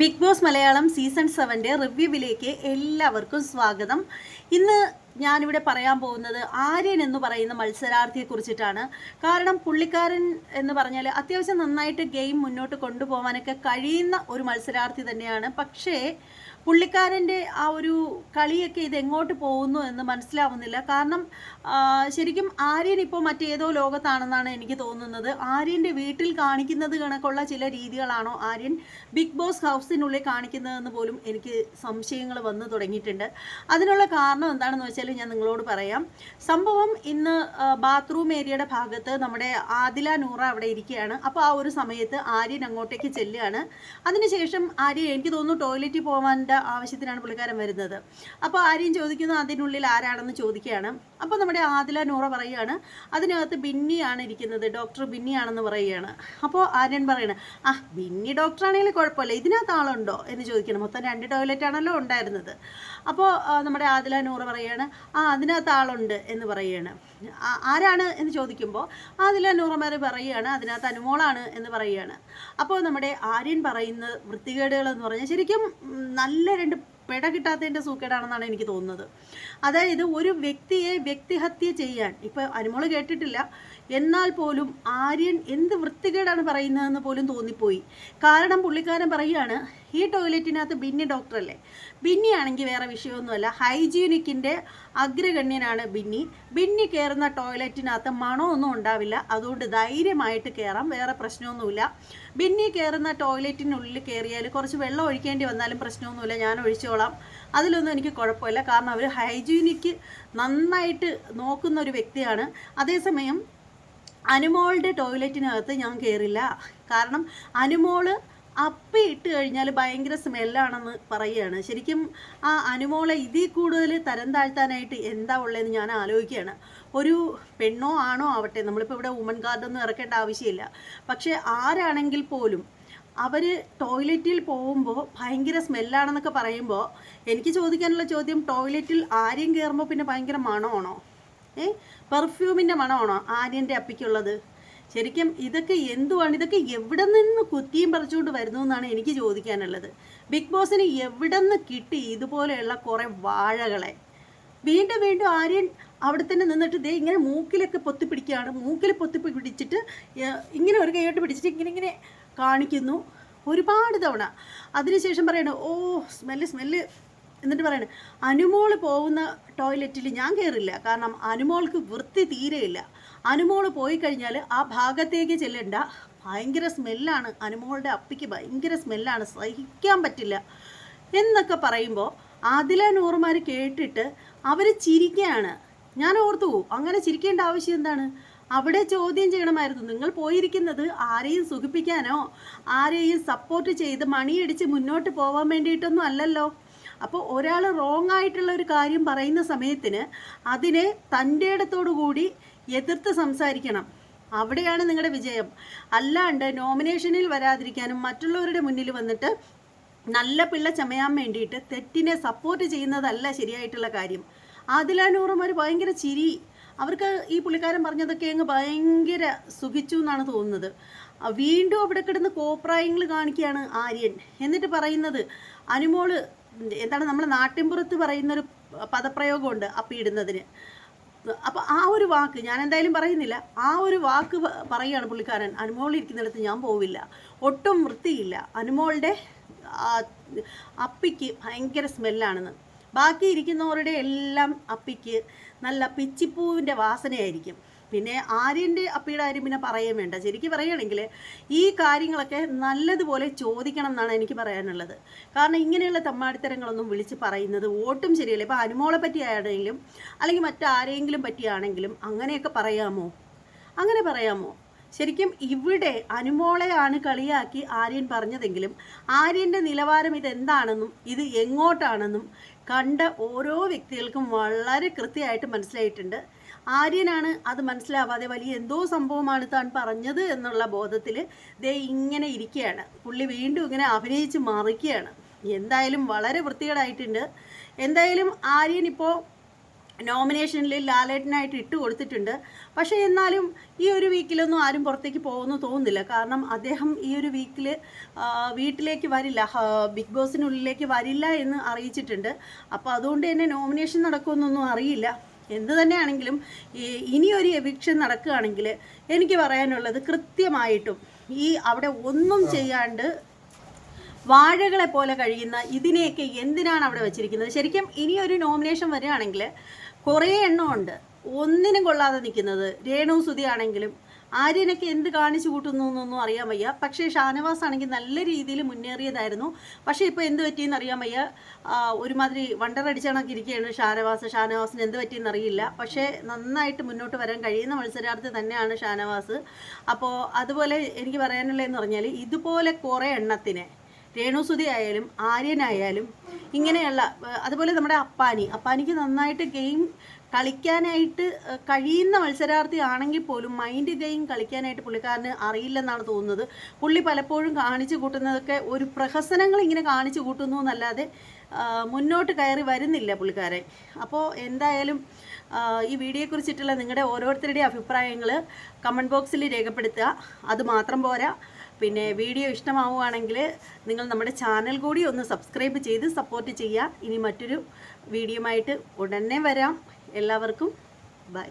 Big Boss Malayalam season സെവന്റെ റിവ്യൂവിലേക്ക് എല്ലാവർക്കും സ്വാഗതം. ഇന്ന് ഞാനിവിടെ പറയാൻ പോകുന്നത് ആര്യൻ എന്ന് പറയുന്ന മത്സരാർത്ഥിയെ കുറിച്ചിട്ടാണ്. കാരണം പുള്ളിക്കാരൻ എന്ന് പറഞ്ഞാൽ അത്യാവശ്യം നന്നായിട്ട് ഗെയിം മുന്നോട്ട് കൊണ്ടുപോകാനൊക്കെ കഴിയുന്ന ഒരു മത്സരാർത്ഥി തന്നെയാണ്. പക്ഷേ പുള്ളിക്കാരന്റെ ആ ഒരു കളിയൊക്കെ ഇത് എങ്ങോട്ട് പോകുന്നു എന്ന് മനസ്സിലാവുന്നില്ല. കാരണം ശരിക്കും ആര്യൻ ഇപ്പോൾ മറ്റേതോ ലോകത്താണെന്നാണ് എനിക്ക് തോന്നുന്നത്. ആര്യന്റെ വീട്ടിൽ കാണിക്കുന്നത് കണക്കുള്ള ചില രീതികളാണോ ആര്യൻ ബിഗ് ബോസ് ഹൗസിനുള്ളിൽ കാണിക്കുന്നതെന്ന് പോലും എനിക്ക് സംശയങ്ങൾ വന്നു തുടങ്ങിയിട്ടുണ്ട്. അതിനുള്ള കാരണം എന്താണെന്ന് വെച്ചാൽ ഞാൻ നിങ്ങളോട് പറയാം. സംഭവം ഇന്ന് ബാത്റൂം ഏരിയയുടെ ഭാഗത്ത് നമ്മുടെ ആദില നൂറ അവിടെ ഇരിക്കുകയാണ്. അപ്പോൾ ആ ഒരു സമയത്ത് ആര്യൻ അങ്ങോട്ടേക്ക് ചെല്ലുകയാണ്. അതിനുശേഷം ആര്യൻ എനിക്ക് തോന്നുന്നു ടോയ്ലറ്റിൽ പോകാന്റെ ആവശ്യത്തിനാണ് പുള്ളിക്കാരൻ വരുന്നത്. അപ്പോൾ ആര്യൻ ചോദിക്കുന്നു അതിനുള്ളിൽ ആരാണെന്ന് ചോദിക്കുകയാണ്. അപ്പോൾ നമ്മുടെ ആദില നൂറ പറയുകയാണ് അതിനകത്ത് ബിന്നിയാണ് ഇരിക്കുന്നത് ഡോക്ടർ ബിന്നിയാണെന്ന് പറയുകയാണ്. അപ്പോൾ ആര്യൻ പറയണ ആ ബിന്നി ഡോക്ടറാണെങ്കിൽ കുഴപ്പമില്ല ഇതിനകത്ത് ആളുണ്ടോ? എന്ന് ചോദിക്കണം. മൊത്തം രണ്ട് ടോയ്ലറ്റ് ആണല്ലോ ഉണ്ടായിരുന്നത് അപ്പോൾ നമ്മുടെ ആദില നൂറ പറയുകയാണ് ആ അതിനകത്ത് ആളുണ്ട് എന്ന് പറയുകയാണ്. ആരാണ് എന്ന് ചോദിക്കുമ്പോൾ അതിൽ നൂറമാർ പറയുകയാണ് അതിനകത്ത് അനുമോളാണ് എന്ന് പറയുകയാണ്. അപ്പോൾ നമ്മുടെ ആര്യൻ പറയുന്ന വൃത്തികേടുകൾ എന്ന് പറഞ്ഞാൽ ശരിക്കും നല്ല രണ്ട് പിട കിട്ടാത്തതിന്റെ സൂക്കേടാണെന്നാണ് എനിക്ക് തോന്നുന്നത്. അതായത് ഒരു വ്യക്തിയെ വ്യക്തിഹത്യ ചെയ്യാൻ ഇപ്പോൾ അനുമോൾ കേട്ടിട്ടില്ല എന്നാൽ പോലും ആര്യൻ എന്ത് വൃത്തികേടാണ് പറയുന്നതെന്ന് പോലും തോന്നിപ്പോയി. കാരണം പുള്ളിക്കാരൻ പറയുകയാണ് ഈ ടോയ്ലറ്റിനകത്ത് ബിന്നി ഡോക്ടറല്ലേ? ബിന്നി ആണെങ്കിൽ വേറെ വിഷയമൊന്നുമല്ല. ഹൈജീനിക്കിന്റെ അഗ്രഗണ്യനാണ് ബിന്നി. ബിന്നി കയറുന്ന ടോയ്ലറ്റിനകത്ത് മണമൊന്നും ഉണ്ടാവില്ല. അതുകൊണ്ട് ധൈര്യമായിട്ട് കയറാം വേറെ പ്രശ്നമൊന്നുമില്ല. ബിന്നി കയറുന്ന ടോയ്ലറ്റിനുള്ളിൽ കയറിയാൽ കുറച്ച് വെള്ളം ഒഴിക്കേണ്ടി വന്നാലും പ്രശ്നമൊന്നുമില്ല. ഞാൻ ഒഴിച്ചോളാം. അതിലൊന്നും എനിക്ക് കുഴപ്പമില്ല. കാരണം അവർ ഹൈജീനിക്ക് നന്നായിട്ട് നോക്കുന്ന ഒരു വ്യക്തിയാണ്. അതേസമയം അനുമോളുടെ ടോയ്ലറ്റിനകത്ത് ഞാൻ കയറില്ല കാരണം അനുമോൾ അപ്പി ഇട്ട് കഴിഞ്ഞാൽ ഭയങ്കര സ്മെല്ലാണെന്ന് പറയുകയാണ്. ശരിക്കും ആ അനുമോളെ ഇതിൽ കൂടുതൽ തരം താഴ്ത്താനായിട്ട് എന്താ ഉള്ളതെന്ന് ഞാൻ ആലോചിക്കുകയാണ്. ഒരു പെണ്ണോ ആണോ ആവട്ടെ നമ്മളിപ്പോൾ ഇവിടെ ഉമൻ കാർഡൊന്നും ഇറക്കേണ്ട ആവശ്യമില്ല. പക്ഷേ ആരാണെങ്കിൽ പോലും അവർ ടോയ്ലറ്റിൽ പോകുമ്പോൾ ഭയങ്കര സ്മെല്ലാണെന്നൊക്കെ പറയുമ്പോൾ എനിക്ക് ചോദിക്കാനുള്ള ചോദ്യം ടോയ്ലറ്റിൽ ആര്യം കയറുമ്പോൾ പിന്നെ ഭയങ്കര മണമാണോ? ഏ? പെർഫ്യൂമിന്റെ മണമാണോ ആര്യന്റെ അപ്പിക്കുള്ളത്? ശരിക്കും ഇതൊക്കെ എന്തുവാണ്? ഇതൊക്കെ എവിടെ നിന്ന് കുത്തിയും പറിച്ചുകൊണ്ട് വരുന്നു എന്നാണ് എനിക്ക് ചോദിക്കാനുള്ളത്. ബിഗ് ബോസിന് എവിടെ നിന്ന് കിട്ടി ഇതുപോലെയുള്ള കുറേ വാഴകളെ? വീണ്ടും വീണ്ടും ആര്യൻ അവിടെ തന്നെ നിന്നിട്ട് ദേ ഇങ്ങനെ മൂക്കിലൊക്കെ പൊത്തി പിടിക്കുകയാണ്. മൂക്കിൽ പൊത്തി പിടിച്ചിട്ട് ഇങ്ങനെ ഒരു കൈയോട്ട് പിടിച്ചിട്ട് ഇങ്ങനെ ഇങ്ങനെ കാണിക്കുന്നു. ഒരുപാട് തവണ. അതിനുശേഷം പറയണു ഓ സ്മെല്ല് സ്മെല്ല്. എന്നിട്ട് പറയണേ അനുമോൾ പോകുന്ന ടോയ്ലറ്റിൽ ഞാൻ കയറില്ല കാരണം അനുമോൾക്ക് വൃത്തി തീരെയില്ല. അനുമോൾ പോയി കഴിഞ്ഞാൽ ആ ഭാഗത്തേക്ക് ചെല്ലണ്ട. ഭയങ്കര സ്മെല്ലാണ്. അനുമോളുടെ അപ്പിക്ക് ഭയങ്കര സ്മെല്ലാണ്. സഹിക്കാൻ പറ്റില്ല. എന്നൊക്കെ പറയുമ്പോൾ അതിലെ നൂറുമാർ കേട്ടിട്ട് അവർ ചിരിക്കുകയാണ് ഞാൻ ഓർത്തു അങ്ങനെ ചിരിക്കേണ്ട ആവശ്യം എന്താണ്? അവിടെ ചോദ്യം ചെയ്യണമായിരുന്നു. നിങ്ങൾ പോയിരിക്കുന്നത് ആരെയും സുഖിപ്പിക്കാനോ ആരെയും സപ്പോർട്ട് ചെയ്ത് മണിയടിച്ച് മുന്നോട്ട് പോകാൻ വേണ്ടിയിട്ടൊന്നും അല്ലല്ലോ. അപ്പോൾ ഒരാൾ റോങ് ആയിട്ടുള്ള ഒരു കാര്യം പറയുന്ന സമയത്തിന് അതിനെ തന്റെ ഇടത്തോടു കൂടി എതിർത്ത് സംസാരിക്കണം. അവിടെയാണ് നിങ്ങളുടെ വിജയം. അല്ലാണ്ട് നോമിനേഷനിൽ വരാതിരിക്കാനും മറ്റുള്ളവരുടെ മുന്നിൽ വന്നിട്ട് നല്ല പിള്ള ചമയാൻ വേണ്ടിയിട്ട് തെറ്റിനെ സപ്പോർട്ട് ചെയ്യുന്നതല്ല ശരിയായിട്ടുള്ള കാര്യം. ആദിലാനൂറും ഒരു ഭയങ്കര ചിരി. അവർക്ക് ഈ പുള്ളിക്കാരൻ പറഞ്ഞതൊക്കെ അങ്ങ് ഭയങ്കര സുഖിച്ചു എന്നാണ് തോന്നുന്നത്. വീണ്ടും അവിടെ കിടന്ന് കോപ്രായങ്ങൾ കാണിക്കുകയാണ് ആര്യൻ. എന്നിട്ട് പറയുന്നത് അനുമോൾ എന്താണ് നമ്മുടെ നാട്ടിൻപുറത്ത് പറയുന്നൊരു പദപ്രയോഗമുണ്ട് അപ്പിയിടുന്നതിന് അപ്പോൾ ആ ഒരു വാക്ക് ഞാൻ എന്തായാലും പറയുന്നില്ല. ആ ഒരു വാക്ക് പറയുകയാണ് പുള്ളിക്കാരൻ. അനുമോൾ ഇരിക്കുന്നിടത്ത് ഞാൻ പോവില്ല. ഒട്ടും വൃത്തിയില്ല. അനുമോളുടെ അപ്പിക്ക് ഭയങ്കര സ്മെല്ലാണെന്ന്. ബാക്കി ഇരിക്കുന്നവരുടെ എല്ലാം അപ്പിക്ക് നല്ല പിച്ചിപ്പൂവിന്റെ വാസനയായിരിക്കും. പിന്നെ ആര്യന്റെ അപ്പിയുടെ കാര്യം പിന്നെ പറയാൻ വേണ്ട. ശരിക്കും പറയുകയാണെങ്കിൽ ഈ കാര്യങ്ങളൊക്കെ നല്ലതുപോലെ ചോദിക്കണം എന്നാണ് എനിക്ക് പറയാനുള്ളത്. കാരണം ഇങ്ങനെയുള്ള തമ്മാടിത്തരങ്ങളൊന്നും വിളിച്ച് പറയുന്നത് വോട്ടും ശരിയല്ല. ഇപ്പോൾ അനുമോളെ പറ്റിയാണെങ്കിലും അല്ലെങ്കിൽ മറ്റാരെങ്കിലും പറ്റിയാണെങ്കിലും അങ്ങനെയൊക്കെ പറയാമോ? അങ്ങനെ പറയാമോ? ശരിക്കും ഇവിടെ അനുമോളെയാണ് കളിയാക്കി ആര്യൻ പറഞ്ഞതെങ്കിലും ആര്യന്റെ നിലവാരം ഇതെന്താണെന്നും ഇത് എങ്ങോട്ടാണെന്നും കണ്ട ഓരോ വ്യക്തികൾക്കും വളരെ കൃത്യമായിട്ട് മനസ്സിലായിട്ടുണ്ട്. ആര്യനാണ് അത് മനസ്സിലാവാതെ വലിയ എന്തോ സംഭവമാണ് താൻ പറഞ്ഞത് എന്നുള്ള ബോധത്തിൽ ദേ ഇങ്ങനെ ഇരിക്കുകയാണ്. പുള്ളി വീണ്ടും ഇങ്ങനെ അഭിനയിച്ച് മറിക്കുകയാണ്. എന്തായാലും വളരെ വൃത്തികേടായിട്ടുണ്ട്. എന്തായാലും ആര്യൻ ഇപ്പോൾ നോമിനേഷനിൽ ലാലേട്ടനായിട്ട് ഇട്ട് കൊടുത്തിട്ടുണ്ട്. പക്ഷേ എന്നാലും ഈ ഒരു വീക്കിലൊന്നും ആരും പുറത്തേക്ക് പോകുമെന്ന് തോന്നുന്നില്ല. കാരണം അദ്ദേഹം ഈ ഒരു വീക്കിൽ വീട്ടിലേക്ക് വരില്ല. ബിഗ് ബോസിനുള്ളിലേക്ക് വരില്ല എന്ന് അറിയിച്ചിട്ടുണ്ട്. അപ്പോൾ അതുകൊണ്ട് തന്നെ നോമിനേഷൻ നടക്കുമെന്നൊന്നും അറിയില്ല. എന്ത് തന്നെയാണെങ്കിലും ഈ ഇനിയൊരു എവിക്ഷൻ നടക്കുകയാണെങ്കിൽ എനിക്ക് പറയാനുള്ളത് കൃത്യമായിട്ടും ഈ അവിടെ ഒന്നും ചെയ്യാണ്ട് വാഴകളെ പോലെ കഴിയുന്ന ഇതിനെയൊക്കെ എന്തിനാണ് അവിടെ വെച്ചിരിക്കുന്നത്? ശരിക്കും ഇനിയൊരു നോമിനേഷൻ വരികയാണെങ്കിൽ കുറേ എണ്ണമുണ്ട്. ഒന്നിനും കൊള്ളാതെ നിൽക്കുന്നത് രേണു സുതി ആണെങ്കിലും ആര്യനൊക്കെ എന്ത് കാണിച്ചു കൂട്ടുന്നു എന്നൊന്നും അറിയാൻ വയ്യ. പക്ഷേ ഷാനവാസ് ആണെങ്കിൽ നല്ല രീതിയിൽ മുന്നേറിയതായിരുന്നു. പക്ഷേ ഇപ്പോൾ എന്ത് പറ്റിയെന്ന് അറിയാൻ വയ്യ. ഒരുമാതിരി വണ്ടറടിച്ചണൊക്കെ ഇരിക്കുകയാണ് ഷാനവാസ്. ഷാനവാസിന് എന്ത് പറ്റിയെന്ന് അറിയില്ല. പക്ഷേ നന്നായിട്ട് മുന്നോട്ട് വരാൻ കഴിയുന്ന മത്സരാർത്ഥി തന്നെയാണ് ഷാനവാസ്. അപ്പോൾ അതുപോലെ എനിക്ക് പറയാനുള്ളതെന്ന് പറഞ്ഞാൽ ഇതുപോലെ കുറേ എണ്ണത്തിനെ രേണുസുതി ആയാലും ആര്യനായാലും ഇങ്ങനെയുള്ള അതുപോലെ നമ്മുടെ അപ്പാനി. അപ്പാനിക്ക് നന്നായിട്ട് ഗെയിം കളിക്കാനായിട്ട് കഴിയുന്ന മത്സരാർത്ഥി ആണെങ്കിൽ പോലും മൈൻഡ് ഗെയിം കളിക്കാനായിട്ട് പുള്ളിക്കാരന് അറിയില്ലെന്നാണ് തോന്നുന്നത്. പുള്ളി പലപ്പോഴും കാണിച്ചു കൂട്ടുന്നതൊക്കെ ഒരു പ്രഹസനങ്ങൾ ഇങ്ങനെ കാണിച്ചു കൂട്ടുന്നു എന്നല്ലാതെ മുന്നോട്ട് കയറി വരുന്നില്ല പുള്ളിക്കാരൻ. അപ്പോൾ എന്തായാലും ഈ വീഡിയോയെക്കുറിച്ചിട്ടുള്ള നിങ്ങളുടെ ഓരോരുത്തരുടെയും അഭിപ്രായങ്ങൾ കമന്റ് ബോക്സിൽ രേഖപ്പെടുത്തുക. അത് മാത്രം പോരാ. പിന്നെ വീഡിയോ ഇഷ്ടമാവുകയാണെങ്കിൽ നിങ്ങൾ നമ്മുടെ ചാനൽ കൂടി ഒന്ന് സബ്സ്ക്രൈബ് ചെയ്ത് സപ്പോർട്ട് ചെയ്യുക. ഇനി മറ്റൊരു വീഡിയോ ആയിട്ട് ഉടനെ വരാം. എല്ലാവർക്കും ബൈ